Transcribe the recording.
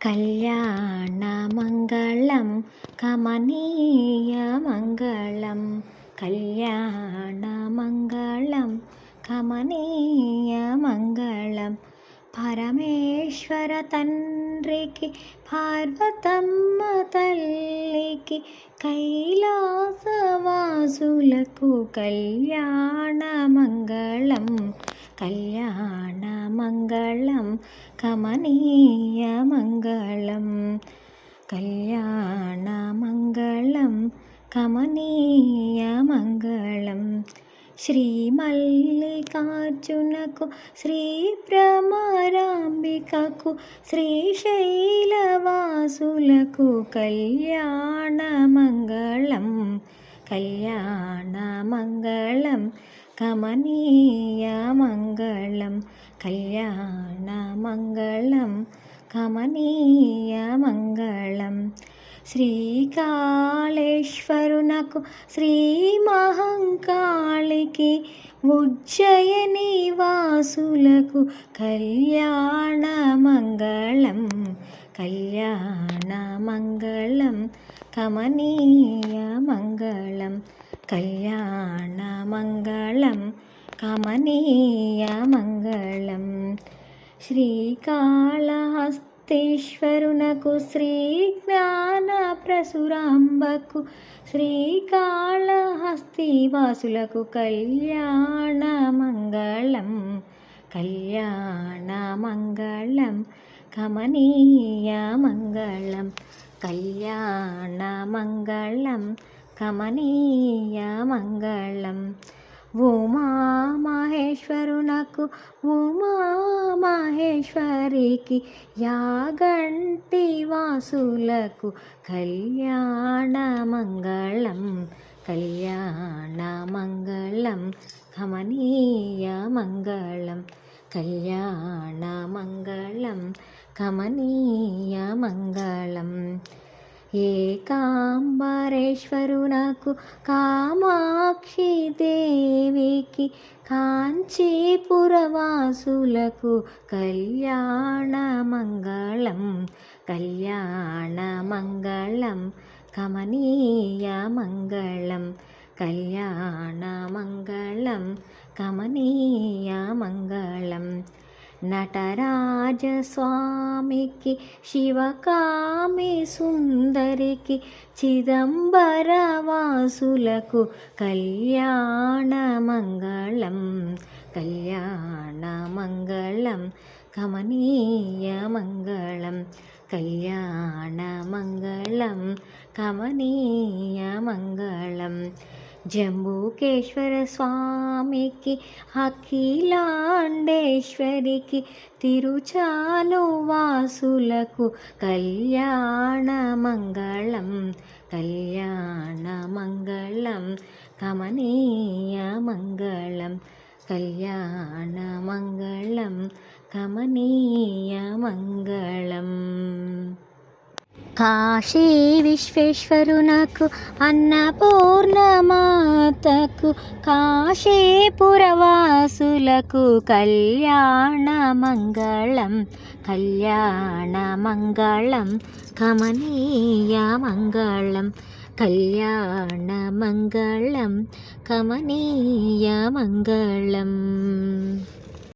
కళ్యాణమంగళం కమనీయమంగళం కళ్యాణమంగళం కమనీయమంగళం పరమేశ్వర తండ్రికి పార్వతమ్మ తల్లికి కైలాసవాసులకు కళ్యాణమంగళం కళ్యాణమంగళం కమనీయమంగళం కళ్యాణమంగళం కమనీయమంగళం శ్రీ మల్లికార్జునకు శ్రీ భ్రమరాంబికకు శ్రీశైలవాసులకు కళ్యాణమంగళం కళ్యాణమంగళం కమనీయమంగళం కళ్యాణమంగళం కమనీయమంగళం శ్రీకాళేశ్వరునకు శ్రీ మహంకాళికి ఉజ్జయని వాసులకు కళ్యాణ మంగళం కళ్యాణ మంగళం కమనీయ మంగళం కళ్యాణ మంగళం కమనీయ మంగళం. శ్రీకాళహస్త శ్రీకాళహస్తీశ్వరునకు శ్రీ జ్ఞాన ప్రసురాంబకు శ్రీకాళహస్తివాసులకు మంగళం కళ్యాణ మంగళం కమనీయ మంగళం. ఉమా మహేశ్వరునకు ఉమా మహేశ్వరికి యాగంటి వాసులకు కళ్యాణమంగళం కళ్యాణమంగళం కమనీయమంగళం కళ్యాణమంగళం కమనీయమంగళం ఏకాంబరేశ్వరునకు కామాక్షి దేవికి కాంచీపురవాసులకు కళ్యాణమంగళం కళ్యాణమంగళం కమనీయమంగళం కళ్యాణమంగళం కమనీయమంగళం నటరాజస్వామికి శివకామి సుందరికి చిదంబరవాసులకు కళ్యాణమంగళం కళ్యాణమంగళం కమనీయమంగళం కళ్యాణమంగళం కమనీయమంగళం జంబూకేశ్వర స్వామికి అఖిలాండేశ్వరికి తిరుచాను వాసులకు కళ్యాణ మంగళం కళ్యాణ మంగళం కమనీయ మంగళం కళ్యాణ మంగళం కమనీయ మంగళం. కాశీ విశ్వేశ్వరునకు అన్నపూర్ణమాతకు కాశీపురవాసులకు కళ్యాణమంగళం కళ్యాణమంగళం కమనీయమంగళం కళ్యాణమంగళం కమనీయమంగళం